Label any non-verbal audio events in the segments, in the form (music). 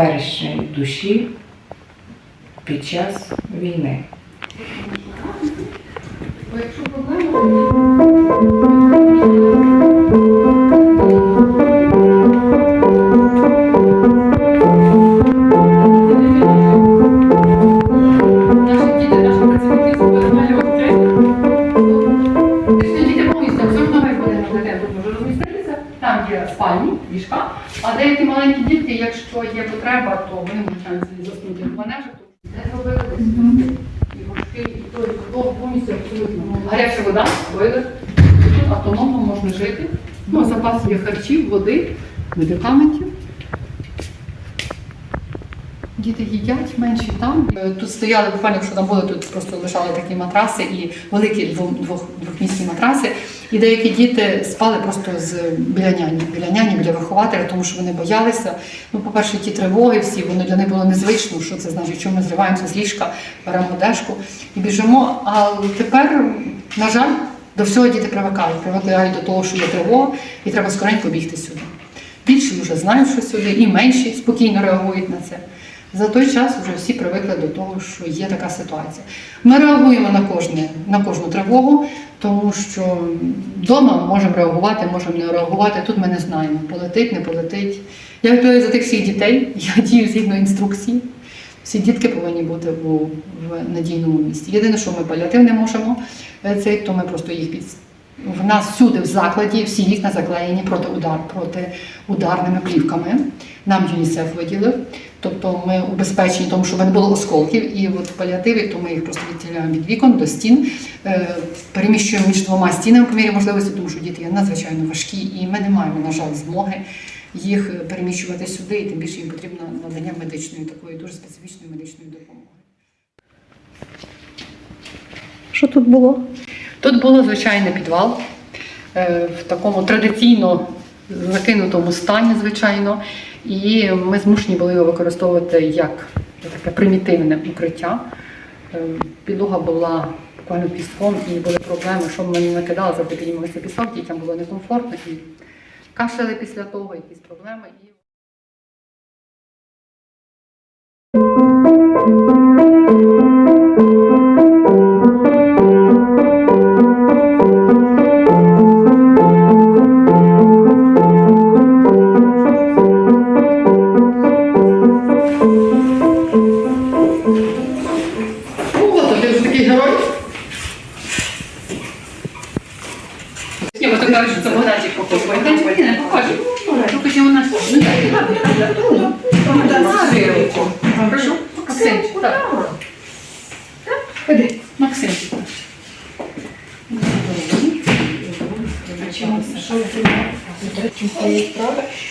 теперішньої душі під час війни. Наші ліжка. А деякі маленькі дітки, якщо є потреба, то вони собі заснути в манежах. Не зробили і горшки, і то, і то, повністю абсолютно. Гаряча вода, бойлер. Тут автономно можна жити. Ну, запас є харчів, води, медикаментів. Діти їдять менші там. Е, Тут стояли буквально, якщо там були, тут просто лишали такі матраси і великі двох, двох, двохмісні матраси. І деякі діти спали просто з біля няні, біля няні, біля вихователя, тому що вони боялися. Ну, по-перше, ті тривоги всі, воно для них було незвично, що це значить, що ми зриваємося з ліжка, беремо одежку і біжимо. А тепер, на жаль, до всього діти привикають. Привикають до того, що є тривога, і треба скоренько бігти сюди. Більші вже знають, що сюди, і менші спокійно реагують на це. За той час вже всі привикли до того, що є така ситуація. Ми реагуємо на кожне, на кожну тривогу, тому що вдома можемо реагувати, можемо не реагувати. Тут ми не знаємо, полетить, не полетить. Я відповідаю за тих всіх дітей, (laughs) я дію згідно інструкції. Всі дітки повинні бути у, в надійному місці. Єдине, що ми паліатив не можемо, е, цей, то ми просто їх під. В нас всюди в закладі всі вікна заклеєні проти удар, проти ударними плівками. Нам ЮНІСЕФ виділив. Тобто ми убезпечені, тому що не було осколків, і от в паліативі, то ми їх просто відділяємо від вікон до стін, е, переміщуємо між двома стінами по мірі можливості, тому що діти є надзвичайно важкі, і ми не маємо, на жаль, змоги їх переміщувати сюди, і тим більше їм потрібно надання медичної такої дуже специфічної медичної допомоги. Що тут було? Тут було звичайний підвал е, в такому традиційно закинутому стані, звичайно, і ми змушені були його використовувати як таке примітивне укриття. Е, Підлога була буквально піском і були проблеми, що ми не накидали, завжди піднімалися пісок, дітям було некомфортно і кашляли після того, якісь проблеми. Максимчик, так. Ходи, Максимчик.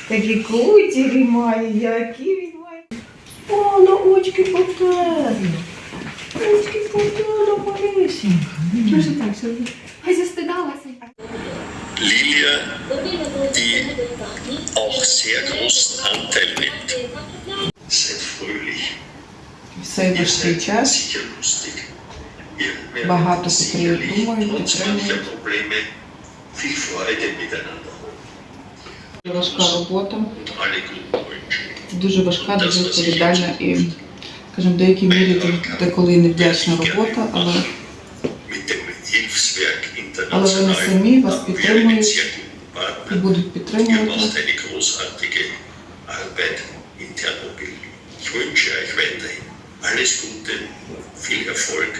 Такі кутері має, які він має. О, на очки потерли. Очки потерли, малесенька. Ай, застидалася. Важкий seid час. Багато котрі думають, підтримують. Важка робота, дуже важка, дуже відповідальна і, скажімо, в деякій мірі деколи невдячна робота, але Але вони самі вас підтримують і будуть підтримувати. Ich wünsche euch weiterhin alles Gute, viel Erfolg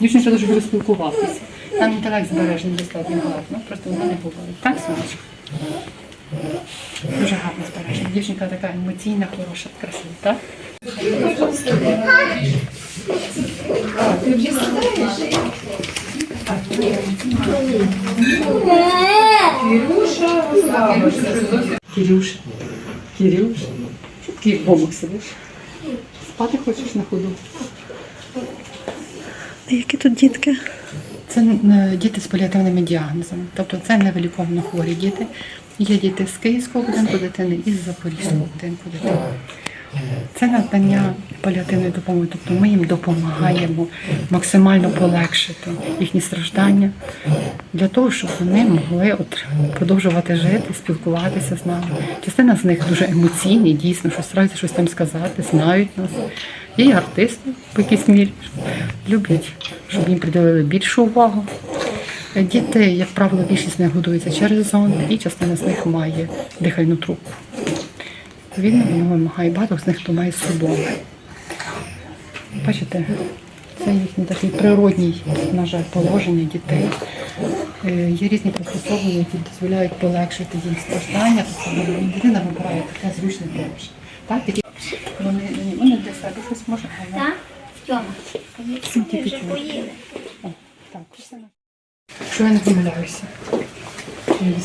Дівчина ще дуже любить спілкуватися. Там інтелект збережений достатньо гарно, просто вона не говорить. Так, сонечко? Дуже гарно збережена. Дівчинка така емоційна, хороша, красива, так? Кирюша, Кирюша, що такий бомок сидиш? Спати хочеш на ходу? А які тут дітки? Це діти з паліативними діагнозами, тобто це невиліковно хворі діти. Є діти з Київського будинку дитини і з Запорізького будинку дитини. Це надання паліативної допомоги, тобто ми їм допомагаємо максимально полегшити їхні страждання для того, щоб вони могли продовжувати жити, спілкуватися з нами. Частина з них дуже емоційні, дійсно, що стараються щось там сказати, знають нас. Є і артисти в якійсь мірі, люблять, щоб їм приділили більшу увагу. Діти, як правило, більшість з них годується через зонд, і частина з них має дихальну трубку. Відповідно, воно вимагає багато з них, хто має судоми. Бачите, це їхній такий природній, на жаль, положення дітей. Е, Є різні приспособлення, які дозволяють полегшити їм страждання. Тобто дитина вибирає таке зручне положення. Так, вони, вони для себе щось можуть. але- Так? Тьома, ми вже поїли. Так. Що я не помиляюся.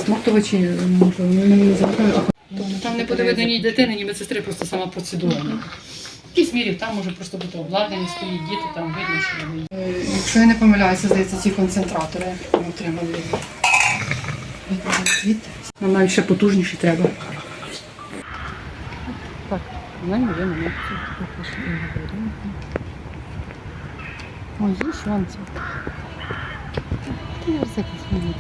Смоктувачі, може, не не звертаю. Там не буде видно ні дитини, ні медсестри, просто сама процедура. В якійсь мірі там може просто бути обладнані, стоїть діти, там видно, що вони. Е, Якщо я не помиляюся, здається, ці концентратори ми отримали. Звідти. Нам навіть ще потужніші треба. Так, вона не є на Ой, є шанси. Ти ось якісь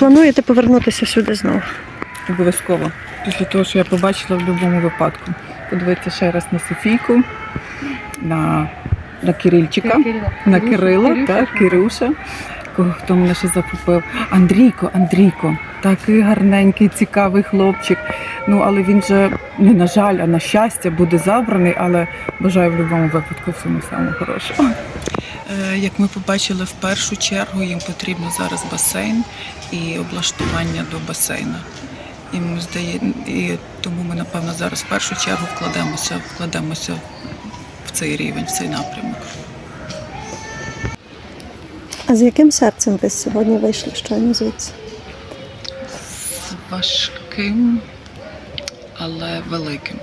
плануєте повернутися сюди знову? Обов'язково. Після того, що я побачила в будь-якому випадку. Подивитися ще раз на Софійку, на, на Кирильчика, на Кирила, так, Кирюша, кого хто мене ще захопив. Андрійко, Андрійко, такий гарненький, цікавий хлопчик. Ну, але він же не на жаль, а на щастя буде забраний, але бажаю в будь-якому випадку всьому самого хорошого. Е, Як ми побачили в першу чергу, їм потрібно зараз басейн і облаштування до басейну. І ми здає, і тому ми напевно зараз в першу чергу вкладемося, вкладемося в цей рівень, в цей напрямок. А з яким серцем ви сьогодні вийшли щойно звідси? З важким, але великим.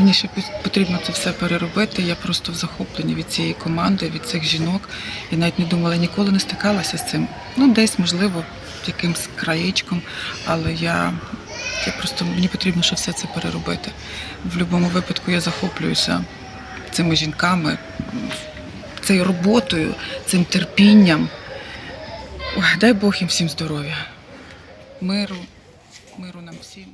Мені ще потрібно це все переробити. Я просто в захопленні від цієї команди, від цих жінок. Я навіть не думала, ніколи не стикалася з цим. Ну, десь, можливо, якимсь краєчком, але я, я просто мені потрібно ще все це переробити. В будь-якому випадку я захоплююся цими жінками, цією роботою, цим терпінням. Ой, дай Бог їм всім здоров'я, миру, миру нам всім.